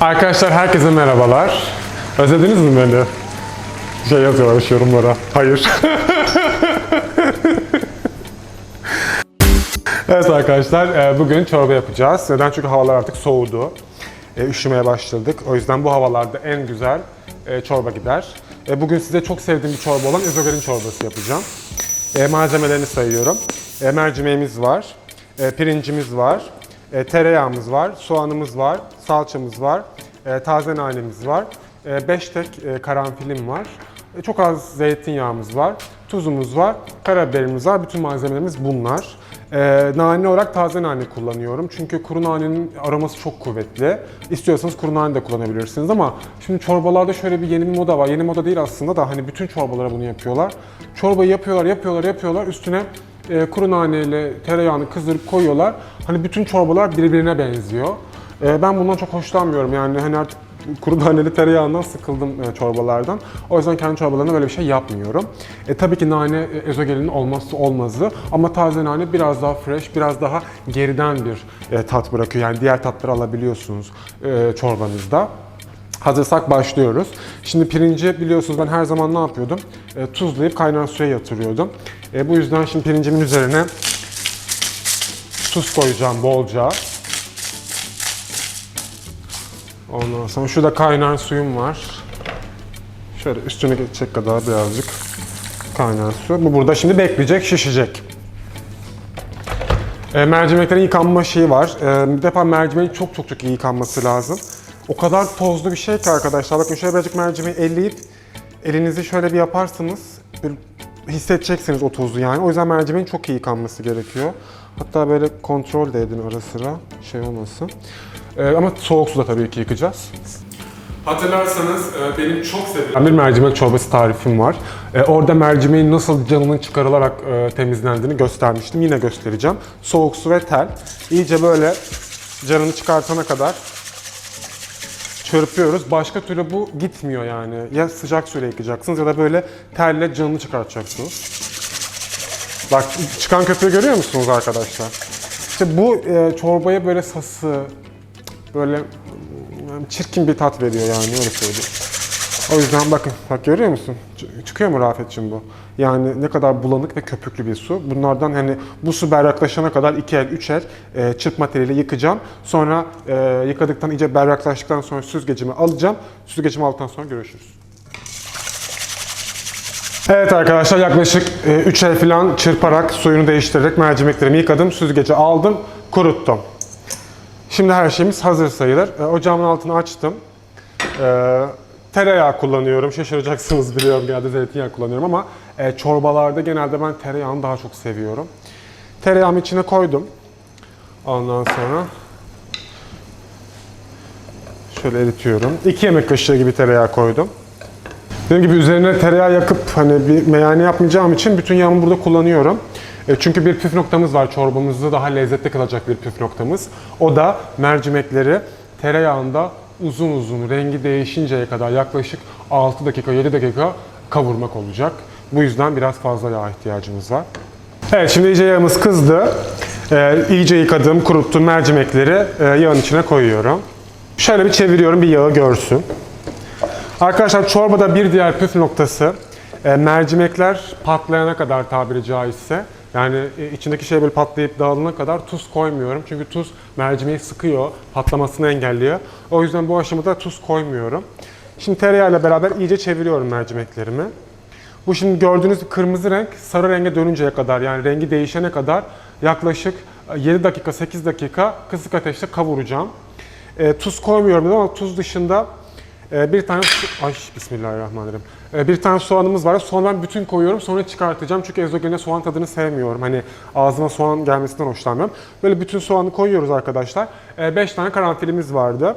Arkadaşlar herkese merhabalar. Özlediniz mi beni? Şey yazıyorlar yorumlara. Hayır. evet arkadaşlar e, bugün çorba yapacağız. Neden? Çünkü havalar artık soğudu. E, Üşümeye başladık. O yüzden bu havalarda en güzel e, çorba gider. Bugün size çok sevdiğim bir çorba olan ezogelin çorbası yapacağım. Malzemelerini sayıyorum. Mercimeğimiz var. Pirincimiz var. E, Tereyağımız var. Soğanımız var. Salçamız var. E, Taze nanemiz var. 5 tek e, karanfilim var. E, Çok az zeytinyağımız var. Tuzumuz var. Karabiberimiz var. Bütün malzemelerimiz bunlar. E, nane olarak taze nane kullanıyorum. Çünkü kuru nanenin aroması çok kuvvetli. İstiyorsanız kuru nane de kullanabilirsiniz ama şimdi çorbalarda şöyle bir yeni bir moda var. Yeni moda değil aslında da hani bütün çorbalara bunu yapıyorlar. Çorbayı yapıyorlar, yapıyorlar, yapıyorlar. Üstüne e, kuru naneyle tereyağını kızdırıp koyuyorlar. Hani bütün çorbalar birbirine benziyor. E, ben bundan çok hoşlanmıyorum. Yani hani artık kuru naneli tereyağından sıkıldım e, çorbalardan. O yüzden kendi çorbalarımda böyle bir şey yapmıyorum. E, tabii ki nane ezogelinin olmazsa olmazı ama taze nane biraz daha fresh, biraz daha geriden bir e, tat bırakıyor. Yani diğer tatları alabiliyorsunuz e, çorbanızda. Hazırsak başlıyoruz. Şimdi pirinci biliyorsunuz ben her zaman ne yapıyordum? E, tuzlayıp kaynar suya yatırıyordum. E, bu yüzden şimdi pirincimin üzerine tuz koyacağım bolca. Ondan sonra şurada kaynar suyum var. Şöyle üstüne geçecek kadar birazcık kaynar su. Bu burada şimdi bekleyecek, şişecek. E, mercimeklerin yıkanma şeyi var. E, bir defa mercimeğin çok çok çok iyi yıkanması lazım. O kadar tozlu bir şey ki arkadaşlar. Bakın şöyle birazcık mercimeği elleyip elinizi şöyle bir yaparsanız bir hissedeceksiniz o tozu yani. O yüzden mercimeğin çok iyi yıkanması gerekiyor. Hatta böyle kontrol de edin ara sıra şey olmasın. E, ama soğuk suda tabii ki yıkayacağız. Hatırlarsanız e, benim çok sevdiğim bir mercimek çorbası tarifim var. E, Orada mercimeğin nasıl canının çıkarılarak e, temizlendiğini göstermiştim. Yine göstereceğim. Soğuk su ve tel. İyice böyle canını çıkartana kadar çırpıyoruz. Başka türlü bu gitmiyor yani. Ya sıcak suyla yıkacaksınız ya da böyle telle canını çıkartacaksınız. Bak çıkan köpüğü görüyor musunuz arkadaşlar? İşte bu e, çorbaya böyle sası, böyle yani çirkin bir tat veriyor yani öyle söyleyeyim. O yüzden bakın, bak görüyor musun? Çıkıyor mu Rafet'cim bu? Yani ne kadar bulanık ve köpüklü bir su. Bunlardan hani bu su berraklaşana kadar iki el, üç el e, çırpma teliyle yıkacağım. Sonra e, yıkadıktan, iyice berraklaştıktan sonra süzgecimi alacağım. Süzgecimi aldıktan sonra görüşürüz. Evet arkadaşlar yaklaşık 3 el falan çırparak suyunu değiştirerek mercimeklerimi yıkadım. Süzgece aldım, kuruttum. Şimdi her şeyimiz hazır sayılır. E, Ocağımın altını açtım. Tereyağı kullanıyorum. Şaşıracaksınız biliyorum genelde zeytinyağı kullanıyorum ama e, çorbalarda genelde ben tereyağını daha çok seviyorum. Tereyağımı içine koydum. Ondan sonra şöyle eritiyorum. 2 yemek kaşığı gibi tereyağı koydum. Dediğim gibi üzerine tereyağı yakıp hani bir meyhane yapmayacağım için bütün yağımı burada kullanıyorum. E, Çünkü bir püf noktamız var çorbamızı daha lezzetli kılacak bir püf noktamız. O da mercimekleri tereyağında uzun uzun rengi değişinceye kadar yaklaşık 6 dakika 7 dakika kavurmak olacak. Bu yüzden biraz fazla yağ ihtiyacımız var. Evet şimdi iyice yağımız kızdı. E, iyice yıkadığım, kuruttuğum mercimekleri e, yağın içine koyuyorum. Şöyle bir çeviriyorum bir yağı görsün. Arkadaşlar çorbada bir diğer püf noktası e, mercimekler patlayana kadar tabiri caizse yani e, içindeki şey böyle patlayıp dağılana kadar tuz koymuyorum. Çünkü tuz mercimeği sıkıyor, patlamasını engelliyor. O yüzden bu aşamada tuz koymuyorum. Şimdi tereyağıyla beraber iyice çeviriyorum mercimeklerimi. Bu şimdi gördüğünüz kırmızı renk sarı renge dönünceye kadar yani rengi değişene kadar yaklaşık 7 dakika 8 dakika kısık ateşte kavuracağım. E, tuz koymuyorum ama tuz dışında e, bir tane su- ay bismillahirrahmanirrahim. E, bir tane soğanımız var. Soğanı ben bütün koyuyorum sonra çıkartacağım çünkü ezogeline soğan tadını sevmiyorum. Hani ağzıma soğan gelmesinden hoşlanmıyorum. Böyle bütün soğanı koyuyoruz arkadaşlar. 5 tane karanfilimiz vardı.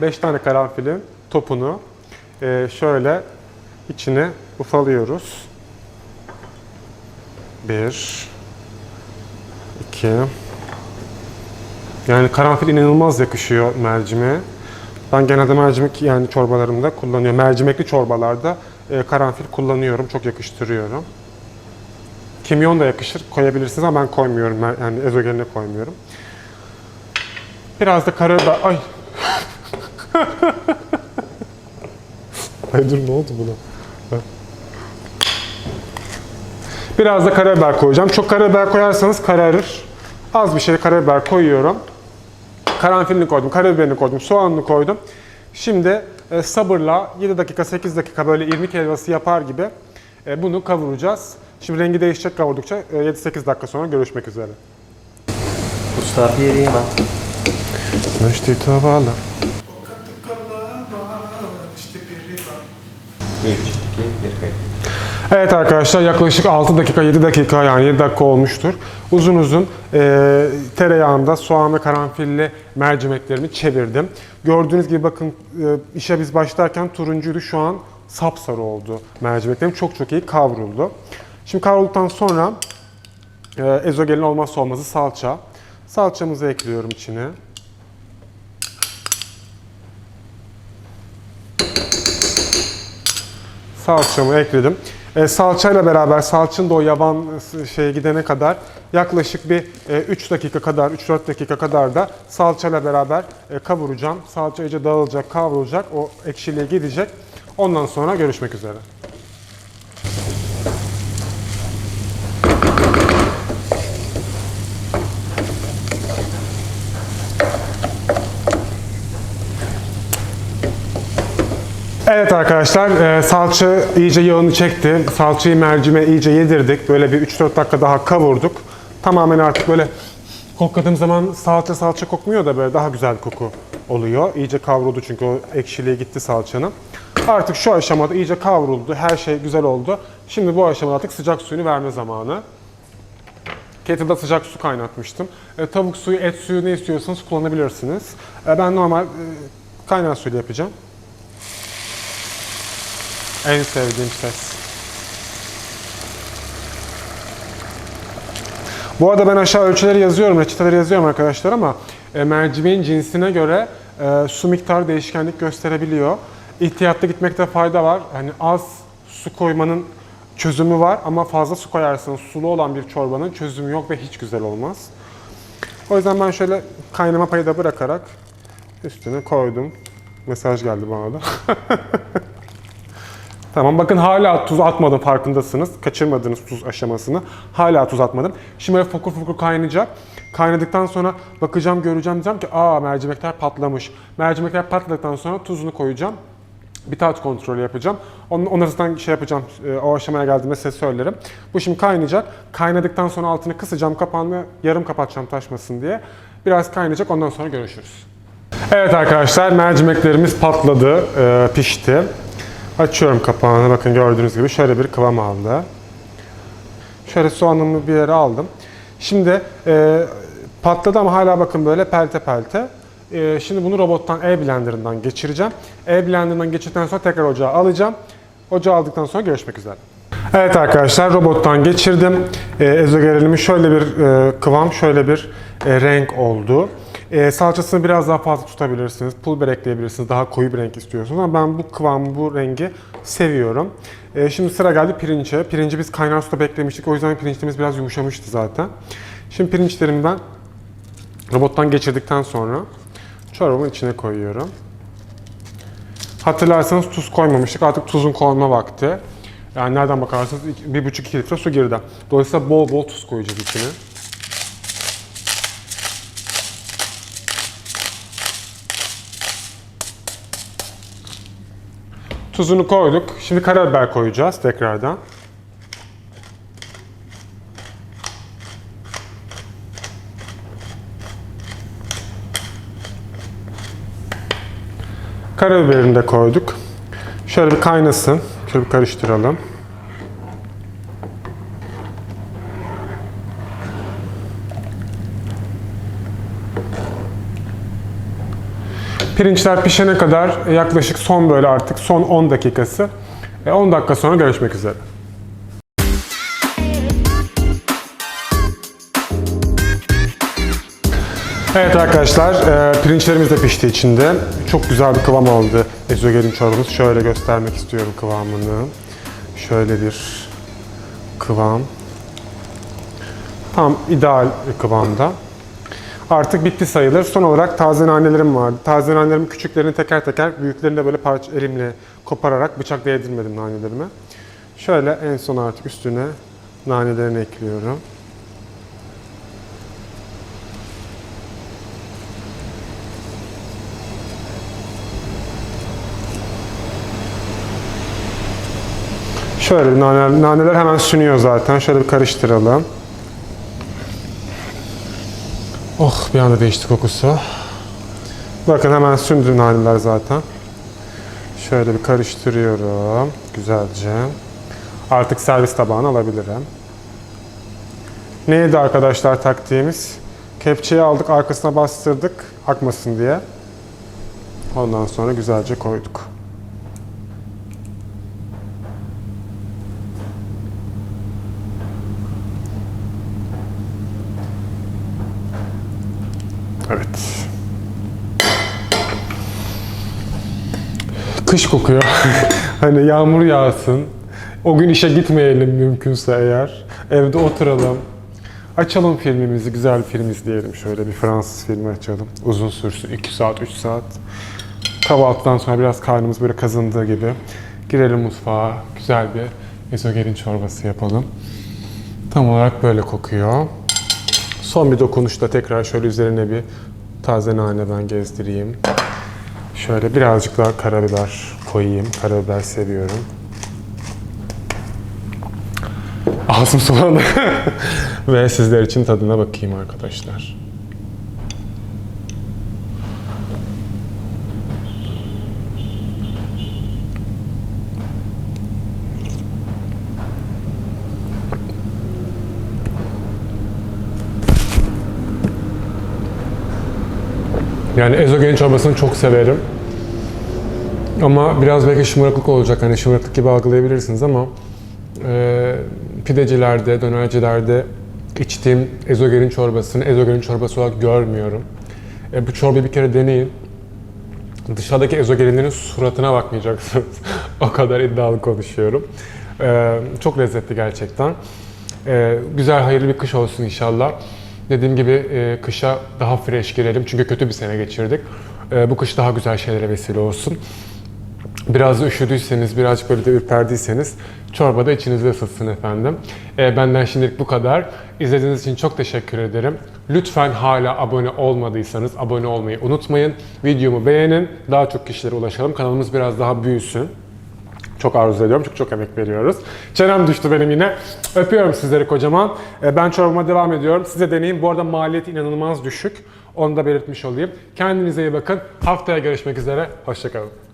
5 tane karanfilin topunu şöyle içine ufalıyoruz. 1 2 Yani karanfil inanılmaz yakışıyor mercimeğe. Ben genelde mercimek yani çorbalarımda kullanıyorum. Mercimekli çorbalarda e, karanfil kullanıyorum. Çok yakıştırıyorum. Kimyon da yakışır. Koyabilirsiniz ama ben koymuyorum. Yani ezogeline koymuyorum. Biraz da karabiber... Ay! Ay dur ne oldu buna? Biraz da karabiber koyacağım. Çok karabiber koyarsanız kararır. Az bir şey karabiber koyuyorum. Karanfilini koydum, karabiberini koydum, soğanını koydum. Şimdi e, sabırla 7 dakika, 8 dakika böyle irmik helvası yapar gibi e, bunu kavuracağız. Şimdi rengi değişecek kavurdukça e, 7-8 dakika sonra görüşmek üzere. Usta pirima. Müşteri tavala. 3, 2, 1 kayıt. Evet arkadaşlar yaklaşık 6 dakika 7 dakika yani 7 dakika olmuştur. Uzun uzun e, tereyağında soğan ve karanfilli mercimeklerimi çevirdim. Gördüğünüz gibi bakın e, işe biz başlarken turuncuydu şu an sapsarı oldu mercimeklerim. Çok çok iyi kavruldu. Şimdi kavrulduktan sonra e, ezogelin olmazsa olmazı salça. Salçamızı ekliyorum içine. Salçamı ekledim. E, salçayla beraber salçın da o yaban şeye gidene kadar yaklaşık bir e, 3 dakika kadar, 3-4 dakika kadar da salçayla beraber e, kavuracağım. Salça iyice dağılacak, kavrulacak, o ekşiliğe gidecek. Ondan sonra görüşmek üzere. Evet arkadaşlar, e, salça iyice yağını çekti. Salçayı mercime iyice yedirdik. Böyle bir 3-4 dakika daha kavurduk. Tamamen artık böyle kokladığım zaman salça salça kokmuyor da böyle daha güzel koku oluyor. İyice kavruldu çünkü o ekşiliği gitti salçanın. Artık şu aşamada iyice kavruldu. Her şey güzel oldu. Şimdi bu aşamada artık sıcak suyunu verme zamanı. Kettle'da sıcak su kaynatmıştım. E, tavuk suyu, et suyu ne istiyorsanız kullanabilirsiniz. E, ben normal e, kaynar suyla yapacağım. En sevdiğim ses. Bu arada ben aşağı ölçüleri yazıyorum, reçeteleri yazıyorum arkadaşlar ama e, mercimeğin cinsine göre e, su miktarı değişkenlik gösterebiliyor. İhtiyatlı gitmekte fayda var. Hani az su koymanın çözümü var ama fazla su koyarsanız sulu olan bir çorbanın çözümü yok ve hiç güzel olmaz. O yüzden ben şöyle kaynama payı da bırakarak üstüne koydum. Mesaj geldi bana da. Tamam bakın hala tuz atmadım farkındasınız. Kaçırmadınız tuz aşamasını. Hala tuz atmadım. Şimdi böyle fokur fokur kaynayacak. Kaynadıktan sonra bakacağım göreceğim diyeceğim ki aa mercimekler patlamış. Mercimekler patladıktan sonra tuzunu koyacağım. Bir tat kontrolü yapacağım. Onu, onu zaten şey yapacağım, e, o aşamaya geldiğimde size söylerim. Bu şimdi kaynayacak. Kaynadıktan sonra altını kısacağım, kapağını yarım kapatacağım taşmasın diye. Biraz kaynayacak, ondan sonra görüşürüz. Evet arkadaşlar, mercimeklerimiz patladı, e, pişti. Açıyorum kapağını. Bakın gördüğünüz gibi şöyle bir kıvam aldı. Şöyle soğanımı bir yere aldım. Şimdi e, patladı ama hala bakın böyle pelte pelte. E, şimdi bunu robottan e-blenderından geçireceğim. E-blenderından geçirdikten sonra tekrar ocağa alacağım. Ocağa aldıktan sonra görüşmek üzere. Evet arkadaşlar robottan geçirdim. E, ezogelinimin şöyle bir e, kıvam, şöyle bir e, renk oldu. E, salçasını biraz daha fazla tutabilirsiniz. Pul biber ekleyebilirsiniz. Daha koyu bir renk istiyorsunuz ama ben bu kıvamı, bu rengi seviyorum. E, şimdi sıra geldi pirinçe. Pirinci biz kaynar suda beklemiştik. O yüzden pirinçlerimiz biraz yumuşamıştı zaten. Şimdi pirinçlerimden robottan geçirdikten sonra çorbamın içine koyuyorum. Hatırlarsanız tuz koymamıştık. Artık tuzun konma vakti. Yani nereden bakarsanız 1,5-2 litre su girdi. Dolayısıyla bol bol tuz koyacağız içine. Tuzunu koyduk. Şimdi karabiber koyacağız tekrardan. Karabiberini de koyduk. Şöyle bir kaynasın. Şöyle bir karıştıralım. Pirinçler pişene kadar yaklaşık son böyle artık son 10 dakikası. E, 10 dakika sonra görüşmek üzere. Evet arkadaşlar, e, pirinçlerimiz de pişti içinde. Çok güzel bir kıvam aldı ezogelin çorbamız. Şöyle göstermek istiyorum kıvamını. Şöyle bir kıvam. Tam ideal kıvamda. Artık bitti sayılır. Son olarak taze nanelerim vardı. Taze nanelerimin küçüklerini teker teker, büyüklerini de böyle parça elimle kopararak bıçakla yedirmedim nanelerime. Şöyle en son artık üstüne nanelerini ekliyorum. Şöyle bir nane, naneler hemen sünüyor zaten. Şöyle bir karıştıralım. Oh bir anda değişti kokusu. Bakın hemen sündü naneler zaten. Şöyle bir karıştırıyorum güzelce. Artık servis tabağına alabilirim. Neydi arkadaşlar taktiğimiz? Kepçeyi aldık arkasına bastırdık akmasın diye. Ondan sonra güzelce koyduk. Kış kokuyor. hani yağmur yağsın. O gün işe gitmeyelim mümkünse eğer. Evde oturalım. Açalım filmimizi, güzel bir film izleyelim. Şöyle bir Fransız filmi açalım. Uzun sürsün, 2 saat, 3 saat. Kahvaltıdan sonra biraz karnımız böyle kazındığı gibi. Girelim mutfağa, güzel bir ezogelin çorbası yapalım. Tam olarak böyle kokuyor. Son bir dokunuşla tekrar şöyle üzerine bir taze nane ben gezdireyim. Şöyle birazcık daha karabiber koyayım. Karabiber seviyorum. Ağzım sulandı. Ve sizler için tadına bakayım arkadaşlar. Yani ezogelin çorbasını çok severim. Ama biraz belki şımarıklık olacak. Hani şımarıklık gibi algılayabilirsiniz ama e, pidecilerde, dönercilerde içtiğim ezogelin çorbasını ezogelin çorbası olarak görmüyorum. E, bu çorbayı bir kere deneyin. Dışarıdaki ezogelinlerin suratına bakmayacaksınız. o kadar iddialı konuşuyorum. E, çok lezzetli gerçekten. E, güzel, hayırlı bir kış olsun inşallah. Dediğim gibi e, kışa daha fresh girelim çünkü kötü bir sene geçirdik. E, bu kış daha güzel şeylere vesile olsun. Biraz üşüdüyseniz, birazcık böyle de ürperdiyseniz çorba da içinizde ısıtsın efendim. E, benden şimdilik bu kadar. İzlediğiniz için çok teşekkür ederim. Lütfen hala abone olmadıysanız abone olmayı unutmayın. Videomu beğenin. Daha çok kişilere ulaşalım. Kanalımız biraz daha büyüsün. Çok arzu ediyorum çünkü çok emek veriyoruz. Çenem düştü benim yine. Öpüyorum sizleri kocaman. E, Ben çorbama devam ediyorum. Size deneyim. Bu arada maliyeti inanılmaz düşük. Onu da belirtmiş olayım. Kendinize iyi bakın. Haftaya görüşmek üzere. Hoşçakalın.